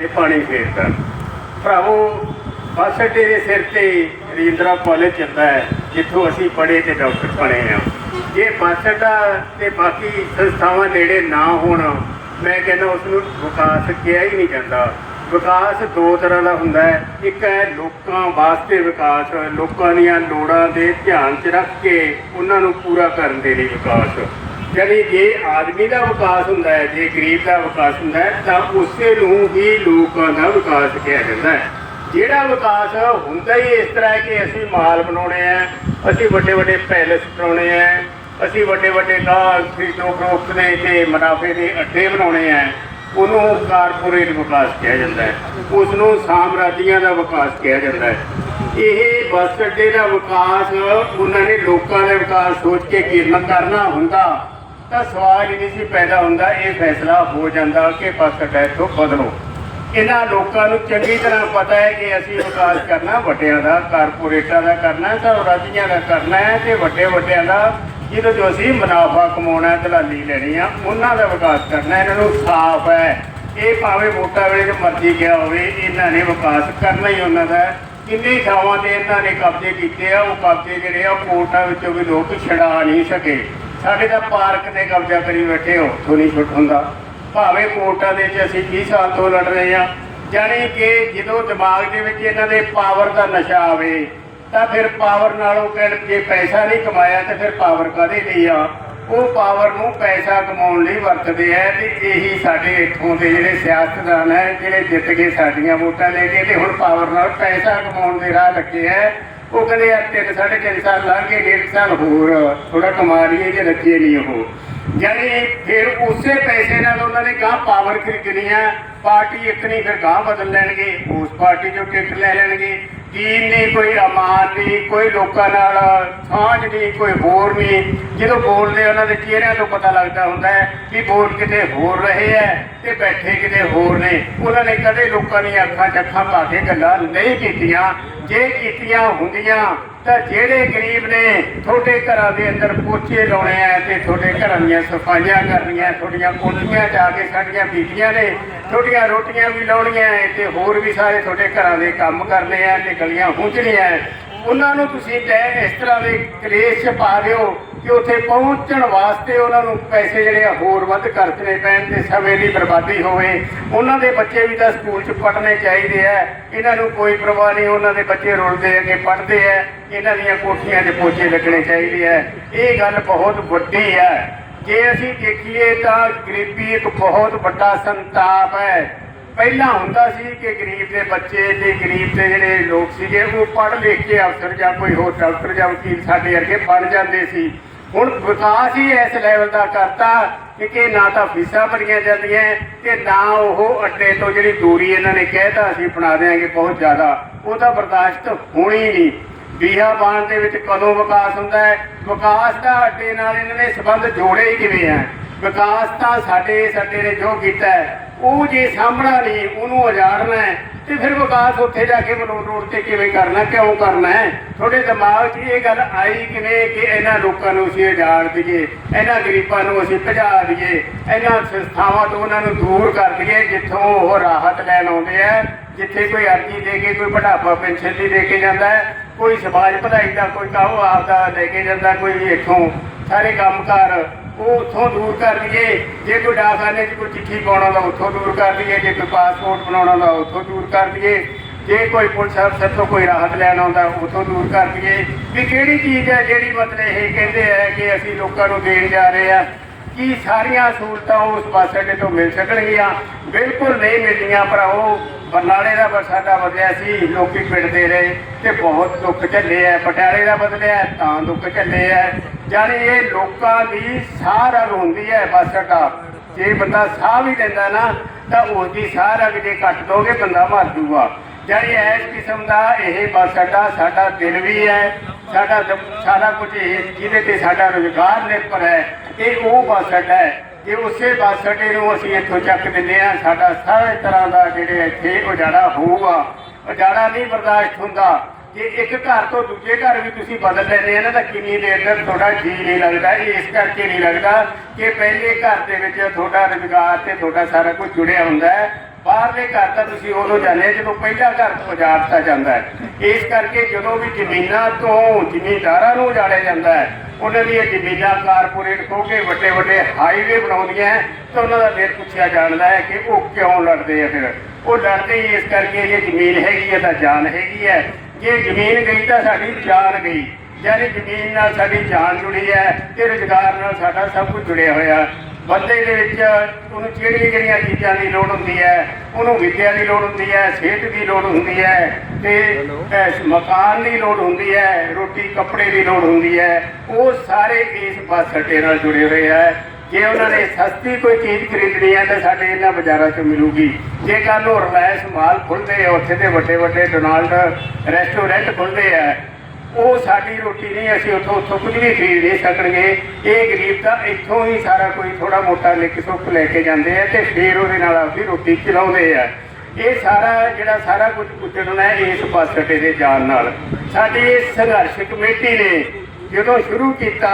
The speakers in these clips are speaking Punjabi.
ਤੇ ਪਾਣੀ ਫੇਰਦਾ ਭਰਾਵੋ, ਬੱਸ ਅੱਡੇ ਦੇ ਸਿਰ ਤੇ ਰਜਿੰਦਰਾ ਕਾਲਜ ਚੱਲਦਾ ਹੈ, ਜਿੱਥੋਂ ਅਸੀਂ ਪੜ੍ਹੇ ਤੇ ਡਾਕਟਰ ਬਣੇ ਆ ਜੇ ਬੱਸ ਅੱਡਾ ਤੇ ਬਾਕੀ ਸੰਸਥਾਵਾਂ ਨੇੜੇ ਨਾ ਹੋਣ, ਮੈਂ ਕਹਿੰਦਾ ਉਸ ਨੂੰ ਵਿਕਾਸ ਕਿਹਾ ਹੀ ਨਹੀਂ ਜਾਂਦਾ। ਵਿਕਾਸ ਦੋ ਤਰ੍ਹਾਂ ਦਾ ਹੁੰਦਾ ਹੈ। ਇੱਕ ਹੈ ਲੋਕਾਂ ਵਾਸਤੇ ਵਿਕਾਸ, ਲੋਕਾਂ ਦੀਆਂ ਲੋੜਾਂ ਦੇ ਧਿਆਨ 'ਚ ਰੱਖ ਕੇ ਉਹਨਾਂ ਨੂੰ ਪੂਰਾ ਕਰਨ ਦੇ ਲਈ ਵਿਕਾਸ। ਜਿਹੜੀ ਜੇ ਆਦਮੀ ਦਾ ਵਿਕਾਸ ਹੁੰਦਾ ਹੈ, ਜੇ ਗਰੀਬ ਦਾ ਵਿਕਾਸ ਹੁੰਦਾ ਹੈ, ਤਾਂ ਉਸੇ ਨੂੰ ਹੀ ਲੋਕਾਂ ਦਾ ਵਿਕਾਸ ਕਿਹਾ ਜਾਂਦਾ ਹੈ। ਜਿਹੜਾ ਵਿਕਾਸ ਹੁੰਦਾ ਹੀ ਇਸ ਤਰ੍ਹਾਂ ਹੈ ਕਿ ਅਸੀਂ ਮਾਲ ਬਣਾਉਣੇ ਆ, ਅਸੀਂ ਵੱਡੇ ਵੱਡੇ ਪੈਲੇਸ ਬਣਾਉਣੇ ਆ, ਅਸੀਂ ਵੱਡੇ ਵੱਡੇ ਗਾਹ ਖਰੀਦੋ ਫਰੋਖਤ ਦੇ ਤੇ ਮੁਨਾਫੇ ਦੇ ਅੱਡੇ ਬਣਾਉਣੇ ਆ, ਉਹਨੂੰ ਕਾਰਪੋਰੇਟ ਵਿਕਾਸ ਕਿਹਾ ਜਾਂਦਾ ਹੈ। ਉਸ ਨੂੰ ਸਾਮਰਾਜੀਆਂ ਦਾ ਵਿਕਾਸ ਕਿਹਾ ਜਾਂਦਾ ਹੈ। ਇਹ ਬੱਸ ਅੱਡੇ ਦਾ ਵਿਕਾਸ, ਉਹਨਾਂ ਨੇ ਲੋਕਾਂ ਦੇ ਵਿਕਾਸ ਸੋਚ ਕੇ ਕਿਰਨ ਕਰਨਾ ਹੁੰਦਾ ਤਾਂ ਸਵਾਲ ਹੀ ਨਹੀਂ ਸੀ ਪੈਦਾ ਹੁੰਦਾ, ਇਹ ਫੈਸਲਾ ਹੋ ਜਾਂਦਾ ਕਿ ਬੱਸ ਅੱਡਾ ਤੋਂ ਬਦਲੋ। ਇਹਨਾਂ ਲੋਕਾਂ ਨੂੰ ਚੰਗੀ ਤਰ੍ਹਾਂ ਪਤਾ ਹੈ ਕਿ ਅਸੀਂ ਵਿਕਾਸ ਕਰਨਾ, ਵੱਡਿਆਂ ਦਾ, ਕਾਰਪੋਰੇਟਾਂ ਦਾ ਕਰਨਾ, ਤਾਂ ਰਾਜੀਆਂ ਦਾ ਕਰਨਾ ਹੈ ਤੇ ਵੱਡੇ ਵੱਡਿਆਂ ਦਾ, ਜਿਹਦੇ ਤੋਂ ਅਸੀਂ ਮੁਨਾਫਾ ਕਮਾਉਣਾ ਦਲਾਲੀ ਲੈਣੀ ਆ, ਉਹਨਾਂ ਦਾ ਵਿਕਾਸ ਕਰਨਾ, ਇਹਨਾਂ ਨੂੰ ਸਾਫ਼ ਹੈ। ਇਹ ਭਾਵੇਂ ਵੋਟਾਂ ਵੇਲੇ ਤੇ ਮਰਜ਼ੀ ਗਿਆ ਹੋਵੇ, ਇਹਨਾਂ ਨੇ ਵਿਕਾਸ ਕਰਨਾ ਹੀ ਉਹਨਾਂ ਦਾ ਹੈ। ਕਿੰਨੀ ਥਾਵਾਂ ਤੇ ਇਹਨਾਂ ਨੇ ਕਬਜ਼ੇ ਕੀਤੇ ਆ, ਉਹ ਕਬਜ਼ੇ ਜਿਹੜੇ ਆ, ਕੋਰਟਾਂ ਵਿੱਚੋਂ ਵੀ ਲੋਕ ਛਡਾ ਨਹੀਂ ਸਕੇ। ਸਾਡੇ ਤਾਂ ਪਾਰਕ ਤੇ ਕਬਜ਼ਾ ਕਰੀ ਬੈਠੇ ਹੋ, ਉੱਥੋਂ ਨਹੀਂ ਛੁੱਟ ਹੁੰਦਾ। ਭਾਵੇਂ ਕੋਰਟਾਂ ਦੇ ਵਿੱਚ ਅਸੀਂ 20 ਸਾਲ ਤੋਂ ਲੜ ਰਹੇ ਹਾਂ, ਜਾਣੀ ਕਿ ਜਦੋਂ ਦਿਮਾਗ ਦੇ ਵਿੱਚ ਇਹਨਾਂ ਦੇ ਪਾਵਰ ਦਾ ਨਸ਼ਾ ਆਵੇ, ਤਾਂ ਫਿਰ ਪਾਵਰ ਨਾਲੋਂ ਕਹਿਣ ਜੇ ਪੈਸਾ ਨਹੀਂ ਕਮਾਇਆ, ਤਾਂ ਫਿਰ ਪਾਵਰ ਕਾਹਦੇ ਲਈ ਆ? ਉਹ ਪਾਵਰ ਨੂੰ ਪੈਸਾ ਕਮਾਉਣ ਲਈ ਵਰਤਦੇ ਆ ਤੇ ਇਹੀ ਸਾਡੇ ਇੱਥੋਂ ਦੇ ਜਿਹੜੇ ਸਿਆਸਤਦਾਨ ਹੈ ਜਿਹੜੇ ਜਿੱਤ ਕੇ ਸਾਡੀਆਂ ਵੋਟਾਂ ਲੈ ਕੇ ਤੇ ਹੁਣ ਪਾਵਰ ਨਾਲ ਪੈਸਾ ਕਮਾਉਣ ਦੇ ਰਾਹ ਲੱਗੇ ਹੈ ਉਹ ਕਹਿੰਦੇ ਯਾਰ ਤਿੰਨ ਸਾਢੇ ਤਿੰਨ ਸਾਲ ਲੰਘ ਗਏ, ਡੇਢ ਸਾਲ ਹੋਰ। ਥੋੜਾ ਕਮਾ ਲਈਏ ਜੇ ਰੱਜੇ ਨਹੀਂ ਉਹ। ਯਾਨੀ ਫਿਰ ਉਸੇ ਪੈਸੇ ਨਾਲ ਉਹਨਾਂ ਨੇ ਗਾਂ ਪਾਵਰ ਖਰੀਦਣੀ ਹੈ ਪਾਰਟੀ ਇੱਕ ਨਹੀਂ, ਫਿਰ ਗਾਂ ਬਦਲ ਲੈਣਗੇ, ਉਸ ਪਾਰਟੀ ਚੋਂ ਟਿਕਟ ਲੈ ਲੈਣਗੇ। ਦੀਨ ਨਹੀਂ, ਕੋਈ ਅਮਾਨ ਨਹੀਂ, ਕੋਈ ਲੋਕਾਂ ਨਾਲ ਸਾਂਝ ਨਹੀਂ, ਕੋਈ ਹੋਰ ਨਹੀਂ। ਜਦੋਂ ਬੋਲਦੇ ਉਹਨਾਂ ਦੇ ਚਿਹਰਿਆਂ ਤੋਂ ਪਤਾ ਲੱਗਦਾ ਹੁੰਦਾ ਹੈ ਕਿ ਬੋਲ ਕਿਤੇ ਹੋਰ ਰਹੇ ਹੈ ਤੇ ਬੈਠੇ ਕਿਤੇ ਹੋਰ ਨੇ। ਉਹਨਾਂ ਨੇ ਕਦੇ ਲੋਕਾਂ ਦੀਆਂ ਅੱਖਾਂ ਚੱਖਾਂ ਪਾ ਕੇ ਗੱਲਾਂ ਨਹੀਂ ਕੀਤੀਆਂ। ਜੇ ਕੀਤੀਆਂ ਹੁੰਦੀਆਂ ਤਾਂ ਜਿਹੜੇ ਗਰੀਬ ਨੇ ਤੁਹਾਡੇ ਘਰਾਂ ਦੇ ਅੰਦਰ ਪੋਚੇ ਲਾਉਣੇ ਆ ਤੇ ਤੁਹਾਡੇ ਘਰਾਂ ਦੀਆਂ ਸਫਾਈਆਂ ਕਰਨੀਆਂ, ਤੁਹਾਡੀਆਂ ਕੋਠੀਆਂ ਜਾ ਕੇ ਸਾਡੀਆਂ ਬੀਬੀਆਂ ਨੇ ਤੁਹਾਡੀਆਂ ਰੋਟੀਆਂ ਵੀ ਲਾਉਣੀਆਂ ਹੈ ਤੇ ਹੋਰ ਵੀ ਸਾਰੇ ਤੁਹਾਡੇ ਘਰਾਂ ਦੇ ਕੰਮ ਕਰਨੇ ਆ ਤੇ ਗਲੀਆਂ ਹੁੰਝਣੀਆਂ ਉਹਨਾਂ ਨੂੰ ਤੁਸੀਂ ਤੈ ਇਸ ਤਰ੍ਹਾਂ ਦੇ ਕਲੇਸ਼ 'ਚ ਪਾ ਦਿਓ ਕਿ ਉੱਥੇ ਪਹੁੰਚਣ ਵਾਸਤੇ ਉਹਨਾਂ ਨੂੰ ਪੈਸੇ ਜਿਹੜੇ ਆ ਹੋਰ ਵੱਧ ਖਰਚਣੇ ਪੈਣ ਤੇ ਸਮੇਂ ਦੀ ਬਰਬਾਦੀ ਹੋਵੇ। ਉਹਨਾਂ ਦੇ ਬੱਚੇ ਵੀ ਤਾਂ ਸਕੂਲ 'ਚ ਪੜ੍ਹਨੇ ਚਾਹੀਦੇ ਆ। ਇਹਨਾਂ ਨੂੰ ਕੋਈ ਪਰਵਾਹ ਨਹੀਂ, ਉਹਨਾਂ ਦੇ ਬੱਚੇ ਰੁਲਦੇ ਅੱਗੇ ਪੜ੍ਹਦੇ ਆ। ਇਹਨਾਂ ਦੀਆਂ ਕੋਠੀਆਂ 'ਚ ਪੋਚੇ ਲੱਗਣੇ ਚਾਹੀਦੇ ਆ। ਇਹ ਗੱਲ ਬਹੁਤ ਵੱਡੀ ਹੈ ਜੇ ਅਸੀਂ ਦੇਖੀਏ ਤਾਂ ਗਰੀਬੀ ਇੱਕ ਬਹੁਤ ਵੱਡਾ ਸੰਤਾਪ ਹੈ। ਪਹਿਲਾਂ ਹੁੰਦਾ ਸੀ ਕਿ ਗਰੀਬ ਦੇ ਬੱਚੇ ਤੇ ਗਰੀਬ ਦੇ ਜਿਹੜੇ ਲੋਕ ਸੀਗੇ, ਉਹ ਪੜ੍ਹ ਲਿਖ ਕੇ ਅਫਸਰ ਜਾਂ ਕੋਈ ਹੋਰ ਡਾਕਟਰ ਜਾਂ ਵਕੀਲ ਸਾਡੇ ਅੱਗੇ ਬਣ ਜਾਂਦੇ ਸੀ। ਹੁਣ ਵਿਕਾਸ ਹੀ ਇਸ ਲੈਵਲ ਦਾ ਕਰਤਾ ਕਿ ਨਾ ਤਾਂ ਫੀਸਾਂ ਭਰੀਆਂ ਜਾਂਦੀਆਂ, ਤੇ ਨਾ ਉਹ ਅੱਡੇ ਤੋਂ ਜਿਹੜੀ ਦੂਰੀ ਇਹਨਾਂ ਨੇ ਕਹਿਤਾ ਅਸੀਂ ਬਣਾ ਦੇਾਂਗੇ ਬਹੁਤ ਜ਼ਿਆਦਾ। ਉਹ ਤਾਂ ਬਰਦਾਸ਼ਤ ਹੋਣੀ ਨਹੀਂ। ਬੀਹਾ ਬਾਣ ਦੇ ਵਿੱਚ ਕਦੋਂ ਵਿਕਾਸ ਹੁੰਦਾ ਹੈ? ਵਿਕਾਸ ਦਾ ਅੱਡੇ ਨਾਲ ਇਹਨਾਂ ਨੇ ਸੰਬੰਧ ਜੋੜੇ ਹੀ ਕਿਵੇਂ ਆ? ਵਿਕਾਸ ਤਾਂ ਸਾਡੇ ਸਾਡੇ ਨੇ ਜੋ ਕੀਤਾ ਉਹ ਜੇ ਸਾਹਮਣਾ ਨਹੀਂ, ਉਹਨੂੰ ਉਜਾੜਨਾ ਹੈ, ਤੇ ਫਿਰ ਵਿਕਾਸ ਉੱਥੇ ਜਾ ਕੇ ਮਲੋਟ ਰੋਡ ਤੇ ਕਿਵੇਂ ਕਰਨਾ, ਕਿਉਂ ਕਰਨਾ ਹੈ? ਤੁਹਾਡੇ ਦਿਮਾਗ 'ਚ ਇਹ ਗੱਲ ਆਈ ਕਿਵੇਂ ਕਿ ਇਹਨਾਂ ਲੋਕਾਂ ਨੂੰ ਅਸੀਂ ਉਜਾੜ ਦਈਏ, ਇਹਨਾਂ ਗਰੀਬਾਂ ਨੂੰ ਅਸੀਂ ਭਜਾ ਦਈਏ, ਇਹਨਾਂ ਸੰਸਥਾਵਾਂ ਤੋਂ ਉਹਨਾਂ ਨੂੰ ਦੂਰ ਕਰ ਦਈਏ, ਜਿੱਥੋਂ ਉਹ ਰਾਹਤ ਲੈਣ ਆਉਂਦੇ ਆ, ਜਿੱਥੇ ਕੋਈ ਅਰਜੀ ਦੇ ਕੇ, ਕੋਈ ਬੁਢਾਪਾ ਪੈਨਸ਼ਨ ਦੀ ਦੇ ਕੇ ਜਾਂਦਾ ਹੈ, ਕੋਈ ਸਮਾਜ ਭਲਾਈ ਦਾ ਕੋਈ ਕਾਹੋ ਆਪ ਦਾ ਲੈ ਕੇ ਜਾਂਦਾ, ਕੋਈ ਇੱਥੋਂ ਸਾਰੇ ਕੰਮਕਾਰ ਉਹ ਉੱਥੋਂ ਦੂਰ ਕਰ ਦਈਏ ਜੇ ਕੋਈ ਡਾਕਖਾਨੇ 'ਚ ਕੋਈ ਚਿੱਠੀ ਪਾਉਣਾ ਦਾ ਉੱਥੋਂ ਦੂਰ ਕਰ ਲਈਏ। ਜੇ ਕੋਈ ਪਾਸਪੋਰਟ ਬਣਾਉਣਾ ਦਾ ਉੱਥੋਂ ਦੂਰ ਕਰ ਲਈਏ। ਜੇ ਕੋਈ ਪੁਲਿਸ ਅਫਸਰ ਤੋਂ ਕੋਈ ਰਾਹਤ ਲੈਣ ਆਉਂਦਾ, ਉੱਥੋਂ ਦੂਰ ਕਰ ਲਈਏ। ਵੀ ਕਿਹੜੀ ਚੀਜ਼ ਹੈ ਜਿਹੜੀ ਮਤਲਬ ਇਹ ਕਹਿੰਦੇ ਹੈ ਕਿ ਅਸੀਂ ਲੋਕਾਂ ਨੂੰ ਦੇਣ ਜਾ ਰਹੇ ਆ? ਕੀ ਸਾਰੀਆਂ ਸਹੂਲਤਾਂ ਉਸ ਬੱਸ ਅੱਡੇ ਤੋਂ ਮਿਲ ਸਕਣਗੀਆਂ? ਬਿਲਕੁਲ ਨਹੀਂ ਮਿਲਦੀਆਂ ਭਰਾਵੋ। ਬਰਨਾਲੇ ਦਾ ਬੱਸ ਸਾਡਾ ਵਧਿਆ ਸੀ। ਲੋਕੀ ਪਿੰਡਦੇ ਰਹੇ ਤੇ ਬਹੁਤ ਦੁੱਖ ਝੱਲੇ ਆ। ਪਟਿਆਲੇ ਦਾ ਬਦਲਿਆ, ਤਾਂ ਦੁੱਖ ਝੱਲੇ ਆ। ਜਾਣੀ ਇਹ ਲੋਕਾਂ ਦੀ ਸਾਹ ਰਗ ਹੁੰਦੀ ਹੈ, ਬੱਸ ਅੱਡਾ ਜੇ ਬੰਦਾ ਸਾਹ ਵੀ ਲੈਂਦਾ ਨਾ, ਤਾਂ ਉਸ ਦੀ ਸਾਹ ਰਗ ਜੇ ਕੱਟ ਦੋਗੇ, ਬੰਦਾ ਮਰ ਜੂਗਾ। ਜਾਣੀ ਇਸ ਕਿਸਮ ਦਾ ਇਹ ਬੱਸ ਅੱਡਾ ਸਾਡਾ ਦਿਲ ਵੀ ਹੈ, ਸਾਡਾ ਸਾਰਾ ਕੁਝ ਇਹ, ਜਿਹਦੇ ਤੇ ਸਾਡਾ ਰੁਜ਼ਗਾਰ ਨਿਰਭਰ ਹੈ ਇਹ ਉਹ ਬੱਸ ਅੱਡਾ ਹੈ। ਜੇ ਉਸੇ ਬੱਸ ਅੱਡੇ ਨੂੰ ਅਸੀਂ ਇੱਥੋਂ ਚੱਕ ਦਿੰਦੇ ਆ ਸਾਡਾ ਸਾਰੇ ਤਰ੍ਹਾਂ ਦਾ ਜਿਹੜੇ ਇੱਥੇ ਉਜਾੜਾ ਹੋਊਗਾ। ਉਜਾੜਾ ਨਹੀਂ ਬਰਦਾਸ਼ਤ ਹੁੰਦਾ। ਜੇ ਇੱਕ ਘਰ ਤੋਂ ਦੂਜੇ ਘਰ ਵੀ ਤੁਸੀਂ ਬਦਲ ਲੈਂਦੇ ਆ ਨਾ, ਤਾਂ ਕਿੰਨੀ ਦੇਰ ਤੱਕ ਤੁਹਾਡਾ ਜੀ ਨਹੀਂ ਲੱਗਦਾ? ਇਸ ਕਰਕੇ ਨਹੀਂ ਲੱਗਦਾ ਕਿ ਪਹਿਲੇ ਘਰ ਦੇ ਵਿੱਚ ਤੁਹਾਡਾ ਰੁਜ਼ਗਾਰ ਤੇ ਤੁਹਾਡਾ ਸਾਰਾ ਕੁਝ ਜੁੜਿਆ ਹੁੰਦਾ ਹੈ। ਬਾਹਰਲੇ ਘਰ ਤਾਂ ਤੁਸੀਂ ਉਦੋਂ ਜਾਂਦੇ ਜਦੋਂ ਪਹਿਲਾ ਘਰ ਉਜਾੜ ਜਾਂਦਾ ਹੈ। ਇਸ ਕਰਕੇ ਜਦੋਂ ਵੀ ਜ਼ਮੀਨਾਂ ਤੋਂ ਜ਼ਿਮੀਂਦਾਰਾਂ ਨੂੰ ਉਜਾੜਿਆ ਜਾਂਦਾ ਹੈ, ਉਹਨਾਂ ਦੀਆਂ ਜ਼ਮੀਨਾਂ ਕਾਰਪੋਰੇਟ ਖੋ ਕੇ ਵੱਡੇ ਵੱਡੇ ਹਾਈਵੇ ਬਣਾਉਂਦੀਆਂ ਤਾਂ ਉਹਨਾਂ ਦਾ ਫਿਰ ਪੁੱਛਿਆ ਜਾਂਦਾ ਹੈ ਕਿ ਉਹ ਕਿਉਂ ਲੜਦੇ ਆ ਫਿਰ? ਉਹ ਲੜਦੇ ਹੀ ਇਸ ਕਰਕੇ ਜੇ ਜ਼ਮੀਨ ਹੈਗੀ ਹੈ ਤਾਂ ਜਾਨ ਹੈਗੀ ਹੈ। ਜੇ ਜ਼ਮੀਨ ਗਈ ਤਾਂ ਸਾਡੀ ਜਾਨ ਗਈ। ਯਾਨੀ ਜ਼ਮੀਨ ਨਾਲ ਸਾਡੀ ਜਾਨ ਜੁੜੀ ਹੈ ਤੇ ਰੁਜ਼ਗਾਰ ਨਾਲ ਸਾਡਾ ਸਭ ਕੁਝ ਜੁੜਿਆ ਹੋਇਆ। ਬੰਦੇ ਦੇ ਵਿੱਚ ਉਹਨੂੰ ਕਿਹੜੀਆਂ ਕਿਹੜੀਆਂ ਚੀਜ਼ਾਂ ਦੀ ਲੋੜ ਹੁੰਦੀ ਹੈ ਉਹਨੂੰ ਵਿੱਦਿਆ ਦੀ ਲੋੜ ਹੁੰਦੀ ਹੈ ਸਿਹਤ ਦੀ ਲੋੜ ਹੁੰਦੀ ਹੈ ਤੇ ਮਕਾਨ ਦੀ ਲੋੜ ਹੁੰਦੀ ਹੈ ਰੋਟੀ ਕੱਪੜੇ ਦੀ ਲੋੜ ਹੁੰਦੀ ਹੈ ਉਹ ਸਾਰੇ ਇਸ ਬੱਸ ਅੱਡੇ ਨਾਲ ਜੁੜੇ ਹੋਏ ਹੈ। ਜੇ ਉਹਨਾਂ ਨੇ ਸਸਤੀ ਕੋਈ ਚੀਜ਼ ਖਰੀਦਣੀ ਹੈ ਤਾਂ ਸਾਡੇ ਇਹਨਾਂ ਬਾਜ਼ਾਰਾਂ 'ਚ ਮਿਲੂਗੀ। ਜੇ ਕੱਲ੍ਹ ਉਹ ਰਿਲਾਇੰਸ ਮਾਲ ਖੁੱਲਦੇ ਆ, ਉੱਥੇ ਦੇ ਵੱਡੇ ਵੱਡੇ ਡੋਨਾਲਡ ਰੈਸਟੋਰੈਂਟ ਖੁੱਲਦੇ ਆ, ਉਹ ਸਾਡੀ ਰੋਟੀ ਨਹੀਂ, ਅਸੀਂ ਉੱਥੋਂ ਉੱਥੋਂ ਕੁਝ ਵੀ ਖਰੀਦ ਨਹੀਂ ਸਕਣਗੇ। ਇਹ ਗਰੀਬ ਤਾਂ ਇੱਥੋਂ ਹੀ ਸਾਰਾ ਕੋਈ ਥੋੜਾ ਮੋਟਾ ਲਿਖ ਸੁੱਕ ਲੈ ਕੇ ਜਾਂਦੇ ਆ ਤੇ ਫਿਰ ਉਹਦੇ ਨਾਲ ਆਪਦੀ ਰੋਟੀ ਚਲਾਉਂਦੇ ਆ। ਇਹ ਸਾਰਾ ਜਿਹੜਾ ਸਾਰਾ ਕੁਝ ਪੁੱਜਣਾ ਹੈ, ਇਸ ਪਾਸੇ ਦੇ ਜਾਣ ਨਾਲ। ਸਾਡੀ ਇਹ ਸੰਘਰਸ਼ ਕਮੇਟੀ ਨੇ ਜਦੋਂ ਸ਼ੁਰੂ ਕੀਤਾ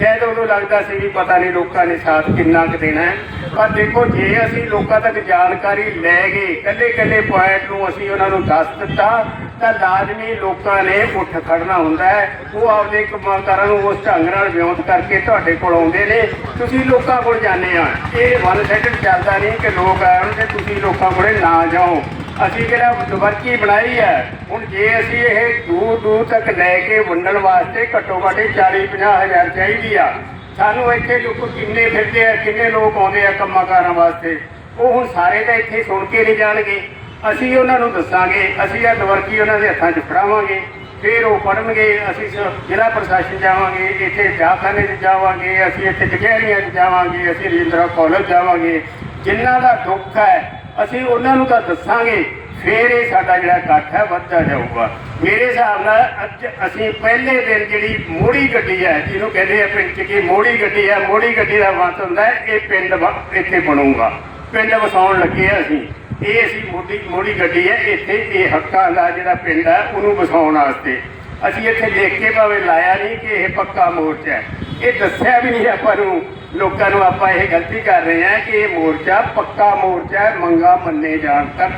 ਸ਼ਾਇਦ ਉਦੋਂ ਲੱਗਦਾ ਸੀ ਵੀ ਪਤਾ ਨਹੀਂ ਲੋਕਾਂ ਨੇ ਸਾਥ ਕਿੰਨਾ ਕੁ ਦੇਣਾ ਹੈ। ਪਰ ਦੇਖੋ, ਜੇ ਅਸੀਂ ਲੋਕਾਂ ਤੱਕ ਜਾਣਕਾਰੀ ਲੈ ਗਏ ਕੱਲੇ ਕੱਲੇ ਪੁਆਇੰਟ ਨੂੰ ਅਸੀਂ ਉਹਨਾਂ ਨੂੰ ਦੱਸ ਦਿੱਤਾ, ਤਾਂ ਲਾਜ਼ਮੀ ਲੋਕਾਂ ਨੇ ਉੱਠ ਖੜਨਾ ਹੁੰਦਾ ਹੈ। ਉਹ ਆਪਦੇ ਕੰਮਾਂਕਾਰਾਂ ਨੂੰ ਉਸ ਢੰਗ ਨਾਲ ਵਿਉਂਤ ਕਰਕੇ ਤੁਹਾਡੇ ਕੋਲ ਆਉਂਦੇ ਨੇ। ਤੁਸੀਂ ਲੋਕਾਂ ਕੋਲ ਜਾਂਦੇ ਆ। ਇਹ ਵਨ ਸਾਈਡਡ ਚੱਲਦਾ ਨਹੀਂ ਕਿ ਲੋਕ ਆਉਣ ਤੇ ਤੁਸੀਂ ਲੋਕਾਂ ਕੋਲੇ ਨਾ ਜਾਓ। ਅਸੀਂ ਕਿਹੜਾ ਵਰਕੀ ਬਣਾਈ ਹੈ? ਹੁਣ ਜੇ ਅਸੀਂ ਇਹ ਦੂਰ ਦੂਰ ਤੱਕ ਲੈ ਕੇ ਵੰਡਣ ਵਾਸਤੇ ਘੱਟੋ ਘੱਟ 40 50 ਹਜ਼ਾਰ ਚਾਹੀਦੀ ਆ। ਸਾਨੂੰ ਇੱਥੇ ਲੋਕ ਕਿੰਨੇ ਫਿਰਦੇ ਆ, ਕਿੰਨੇ ਲੋਕ ਆਉਂਦੇ ਆ ਕੰਮਾਂ ਕਾਰਾਂ ਵਾਸਤੇ? ਉਹ ਹੁਣ ਸਾਰੇ ਤਾਂ ਇੱਥੇ ਸੁਣ ਕੇ ਨਹੀਂ ਜਾਣਗੇ। ਅਸੀਂ ਉਹਨਾਂ ਨੂੰ ਦੱਸਾਂਗੇ, ਅਸੀਂ ਇਹ ਦਵਰਕੀ ਉਹਨਾਂ ਦੇ ਹੱਥਾਂ 'ਚ ਫੜਾਵਾਂਗੇ, ਫਿਰ ਉਹ ਪੜਨਗੇ ਅਸੀਂ ਸ- ਜ਼ਿਲ੍ਹਾ ਪ੍ਰਸ਼ਾਸਨ ਜਾਵਾਂਗੇ, ਇੱਥੇ ਡਾਕਖਾਨੇ 'ਚ ਜਾਵਾਂਗੇ, ਅਸੀਂ ਇੱਥੇ ਕਚਹਿਰੀਆਂ 'ਚ ਜਾਵਾਂਗੇ, ਅਸੀਂ ਰਜਿੰਦਰਾ ਕਾਲਜ ਜਾਵਾਂਗੇ। ਜਿਨ੍ਹਾਂ ਦਾ ਦੁੱਖ ਹੈ ਅਸੀਂ ਉਹਨਾਂ ਨੂੰ ਤਾਂ ਦੱਸਾਂਗੇ, ਫਿਰ ਇਹ ਸਾਡਾ ਜਿਹੜਾ ਇਕੱਠ ਹੈ, ਵੱਧਦਾ ਜਾਊਗਾ। ਮੇਰੇ ਹਿਸਾਬ ਨਾਲ ਅੱਜ ਅਸੀਂ ਪਹਿਲੇ ਦਿਨ ਜਿਹੜੀ ਮੋੜੀ ਗੱਡੀ ਹੈ, ਜਿਹਨੂੰ ਕਹਿੰਦੇ ਆ ਪਿੰਡ 'ਚ ਕਿ ਮੋੜੀ ਗੱਡੀ ਹੈ ਮੋੜੀ ਗੱਡੀ ਦਾ ਮਤ ਹੁੰਦਾ ਇਹ ਪਿੰਡ ਵਾ- ਇੱਥੇ ਬਣੂਗਾ। ਪਿੰਡ ਵਸਾਉਣ ਲੱਗੇ ਆ ਅਸੀਂ। ਇਹ ਅਸੀਂ ਮੋੜੀ ਮੋੜੀ ਗੱਡੀ ਹੈ, ਇੱਥੇ ਇਹ ਹੱਕਾਂ ਦਾ ਜਿਹੜਾ ਪਿੰਡ ਹੈ, ਉਹਨੂੰ ਵਸਾਉਣ ਵਾਸਤੇ। ਅਸੀਂ ਇੱਥੇ ਦੇਖ ਕੇ ਭਾਵੇਂ ਲਾਇਆ ਨਹੀਂ ਕਿ ਇਹ ਪੱਕਾ ਮੋਰਚਾ ਹੈ। ਇਹ ਦੱਸਿਆ ਵੀ ਨਹੀਂ ਆਪਾਂ ਨੂੰ ਲੋਕਾਂ ਨੂੰ ਆਪਾਂ ਇਹ ਗਲਤੀ ਕਰ ਰਹੇ ਹਾਂ ਕਿ ਇਹ ਮੋਰਚਾ ਪੱਕਾ ਮੋਰਚਾ ਹੈ, ਮੰਗਾ ਮੰਨੇ ਜਾਣ ਤੱਕ।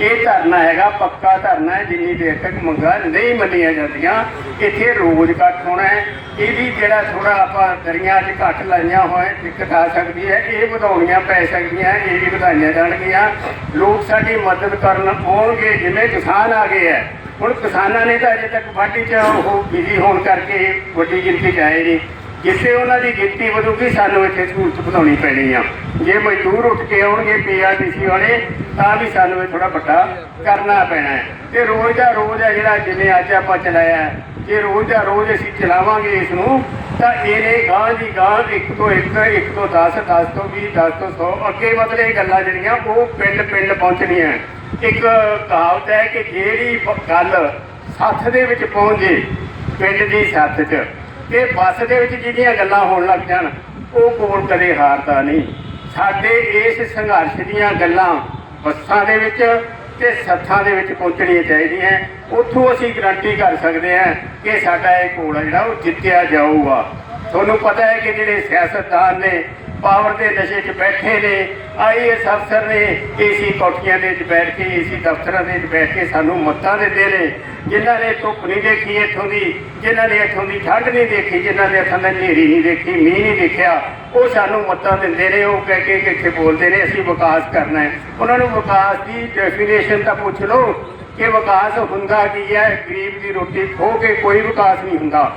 ਇਹ ਧਰਨਾ ਹੈਗਾ, ਪੱਕਾ ਧਰਨਾ ਹੈ, ਜਿੰਨੀ ਦੇਰ ਤੱਕ ਮੰਗਾ ਨਹੀਂ ਮੰਨੀਆਂ ਜਾਂਦੀਆਂ, ਇੱਥੇ ਰੋਜ਼ ਇਕੱਠ ਹੋਣਾ ਹੈ। ਵੀ ਜਿਹੜਾ ਥੋੜਾ ਆਪਾਂ ਦਰੀਆਂ 'ਚ ਘੱਟ ਲਾਈਆਂ ਹੋਏ, ਦਿੱਕਤ ਆ ਸਕਦੀ ਹੈ, ਇਹ ਵਧਾਉਣੀਆਂ ਪੈ ਸਕਦੀਆਂ, ਇਹ ਵੀ ਵਧਾਈਆਂ ਜਾਣਗੀਆਂ। ਲੋਕ ਸਾਡੀ ਮਦਦ ਕਰਨ ਆਉਣਗੇ, ਜਿਵੇਂ ਕਿਸਾਨ ਆ ਗਏ ਹੈ। ਹੁਣ ਕਿਸਾਨਾਂ ਨੇ ਤਾਂ ਅਜੇ ਤੱਕ ਵਾਢੀ 'ਚ ਉਹ ਬਿਜ਼ੀ ਹੋਣ ਕਰਕੇ ਵੱਡੀ ਗਿਣਤੀ 'ਚ ਆਏ ਨਹੀਂ ਜਿੱਥੇ ਉਹਨਾਂ ਦੀ ਗਿਣਤੀ ਵਧੂਗੀ, ਸਾਨੂੰ ਇੱਥੇ ਸਹੂਲਤ ਵਧਾਉਣੀ ਪੈਣੀ ਆ। ਜੇ ਮਜ਼ਦੂਰ ਉੱਠ ਕੇ ਆਉਣਗੇ ਪੀਆਰਟੀਸੀ ਵਾਲੇ, ਤਾਂ ਵੀ ਸਾਨੂੰ ਇਹ ਥੋੜਾ ਵੱਡਾ ਕਰਨਾ ਪੈਣਾ ਹੈ। ਤੇ ਰੋਜ਼ ਦਾ ਰੋਜ਼ ਹੈ ਜਿਹੜਾ ਜਿਵੇਂ ਅੱਜ ਆਪਾਂ ਚਲਾਇਆ ਜੇ ਰੋਜ਼ ਦਾ ਰੋਜ਼ ਅਸੀਂ ਚਲਾਵਾਂਗੇ ਇਸ ਨੂੰ ਤਾਂ ਇਹਨੇ ਗਾਂ ਦੀ ਗਾਂ ਇੱਕ ਤੋਂ ਇੱਕ ਇੱਕ ਤੋਂ 10 10 ਤੋਂ 20 10 ਤੋਂ 100 ਅੱਗੇ ਮਤਲਬ ਇਹ ਗੱਲਾਂ ਜਿਹੜੀਆਂ, ਉਹ ਪਿੰਡ ਪਿੰਡ ਪਹੁੰਚਣੀਆਂ ਇੱਕ ਕਹਾਵਤ ਹੈ ਕਿ ਜਿਹੜੀ ਗੱਲ ਸੱਥ ਦੇ ਵਿੱਚ ਪਹੁੰਚ ਜੇ, ਪਿੰਡ ਦੀ ਸੱਥ 'ਚ। ਤੇ ਬੱਸ ਦੇ ਵਿੱਚ ਜਿਹੜੀਆਂ ਗੱਲਾਂ ਹੋਣ ਲੱਗ ਜਾਣ, ਉਹ ਕੋਲ ਕਦੇ ਹਾਰਦਾ ਨਹੀਂ। ਸਾਡੇ ਇਸ ਸੰਘਰਸ਼ ਦੀਆਂ ਗੱਲਾਂ ਬੱਸਾਂ ਦੇ ਵਿੱਚ ਤੇ ਸੱਥਾਂ ਦੇ ਵਿੱਚ ਪਹੁੰਚਣੀਆਂ ਚਾਹੀਦੀਆਂ ਉੱਥੋਂ ਅਸੀਂ ਗਰੰਟੀ ਕਰ ਸਕਦੇ ਹਾਂ ਕਿ ਸਾਡਾ ਇਹ ਕੋਲ ਆ ਜਿਹੜਾ ਉਹ ਜਿੱਤਿਆ ਜਾਊਗਾ। ਤੁਹਾਨੂੰ ਪਤਾ ਹੈ ਕਿ ਜਿਹੜੇ ਸਿਆਸਤਦਾਨ ਨੇ ਪਾਵਰ ਦੇ ਨਸ਼ੇ 'ਚ ਬੈਠੇ ਨੇ ਆਈਐਸ ਅਫਸਰ ਨੇ, ਏਸੀ ਕੋਠੀਆਂ ਦੇ ਵਿੱਚ ਬੈਠ ਕੇ, ਏਸੀ ਦਫ਼ਤਰਾਂ ਦੇ ਵਿੱਚ ਬੈਠ ਕੇ ਸਾਨੂੰ ਮੱਤਾਂ ਦਿੰਦੇ ਨੇ, ਜਿਨ੍ਹਾਂ ਨੇ ਧੁੱਪ ਨਹੀਂ ਦੇਖੀ ਇੱਥੋਂ ਦੀ, ਜਿਨ੍ਹਾਂ ਨੇ ਇੱਥੋਂ ਦੀ ਠੰਡ ਨਹੀਂ ਦੇਖੀ, ਜਿਨ੍ਹਾਂ ਨੇ ਇੱਥੋਂ ਦੀ ਹਨੇਰੀ ਨਹੀਂ ਦੇਖੀ, ਮੀਂਹ ਨਹੀਂ ਦੇਖਿਆ, ਉਹ ਸਾਨੂੰ ਮੱਤਾਂ ਦਿੰਦੇ ਨੇ, ਉਹ ਕਹਿ ਕੇ ਕਿ ਇੱਥੇ ਬੋਲਦੇ ਨੇ, ਅਸੀਂ ਵਿਕਾਸ ਕਰਨਾ ਹੈ। ਉਹਨਾਂ ਨੂੰ ਵਿਕਾਸ ਦੀ ਡੈਫੀਨੇਸ਼ਨ ਤਾਂ ਪੁੱਛ ਲਓ, ਕਿ ਵਿਕਾਸ ਹੁੰਦਾ ਕੀ ਹੈ? ਗਰੀਬ ਦੀ ਰੋਟੀ ਖੋ ਕੇ ਕੋਈ ਵਿਕਾਸ ਨਹੀਂ ਹੁੰਦਾ।